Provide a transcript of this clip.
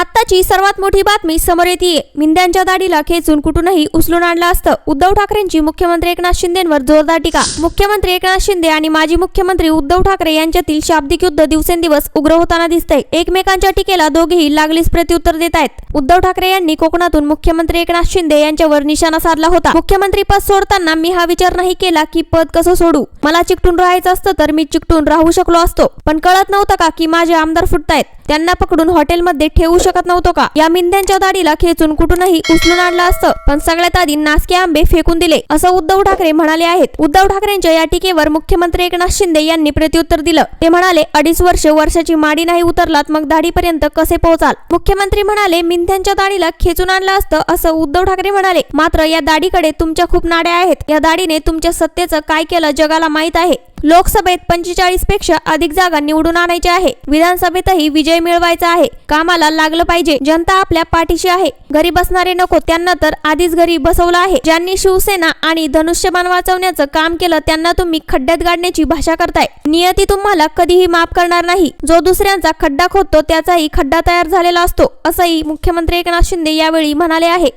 आत्ताची सर्वात मोठी बातमी समोर येते मिंद्यांच्या दाढीला खेचून कुठूनही उचलून आणलं असतं. उद्धव ठाकरेंची मुख्यमंत्री एकनाथ शिंदेवर जोरदार टीका. मुख्यमंत्री एकनाथ शिंदे आणि माजी मुख्यमंत्री उद्धव ठाकरे यांच्यातील शाब्दिक युद्ध दिवसेंदिवस उग्र होताना दिसतंय. एकमेकांच्या टीकेला दोघेही लागलीच प्रत्युत्तर देत आहेत. उद्धव ठाकरे यांनी कोकणातून मुख्यमंत्री एकनाथ शिंदे यांच्यावर निशाणा साधला होता. मुख्यमंत्री पद सोडताना मी हा विचार नाही केला की पद कसं सोडू? मला चिकटून राहायचं असतं तर मी चिकटून राहू शकलो असतो. पण कळत नव्हतं का की माझे आमदार फुटतायत? त्यांना पकडून हॉटेलमध्ये ठेवू शकतो नव्हतो का? या मिंद्यांच्या दाढीला खेचून कुठूनही उचलून आणलं असतं. पण सगळ्यात आधी नासके आंबे फेकून दिले. असं उद्धव ठाकरे म्हणाले आहेत. उद्धव ठाकरेंच्या या टीकेवर मुख्यमंत्री एकनाथ शिंदे यांनी प्रत्युत्तर दिलं. ते म्हणाले अडीच वर्ष वर्षाची माडी नाही उतरलात मग दाढीपर्यंत कसे पोहोचाल? मुख्यमंत्री म्हणाले मिंध्यांच्या दाढीला खेचून आणलं असतं असं उद्धव ठाकरे म्हणाले. मात्र या दाढीकडे तुमच्या खूप नाड्या आहेत. या दाढीने तुमच्या सत्तेचं काय केलं जगाला माहीत आहे. लोकसभेत पंचेचाळीसपेक्षा अधिक जागा निवडून आणायची आहे. विधानसभेतही विजय मिळवायचा आहे. कामाला लागलं पाहिजे. जनता आपल्या पाठीशी आहे. घरी बसणारे नको. त्यांना तर आधीच घरी बसवलं आहे. ज्यांनी शिवसेना आणि धनुष्यबाण वाचवण्याचं काम केलं त्यांना तुम्ही खड्ड्यात गाडण्याची भाषा करताय. नियती तुम्हाला कधीही माफ करणार नाही. जो दुसऱ्यांचा खड्डा खोदतो त्याचाही खड्डा तयार झालेला असतो असंही मुख्यमंत्री एकनाथ शिंदे यावेळी म्हणाले आहे.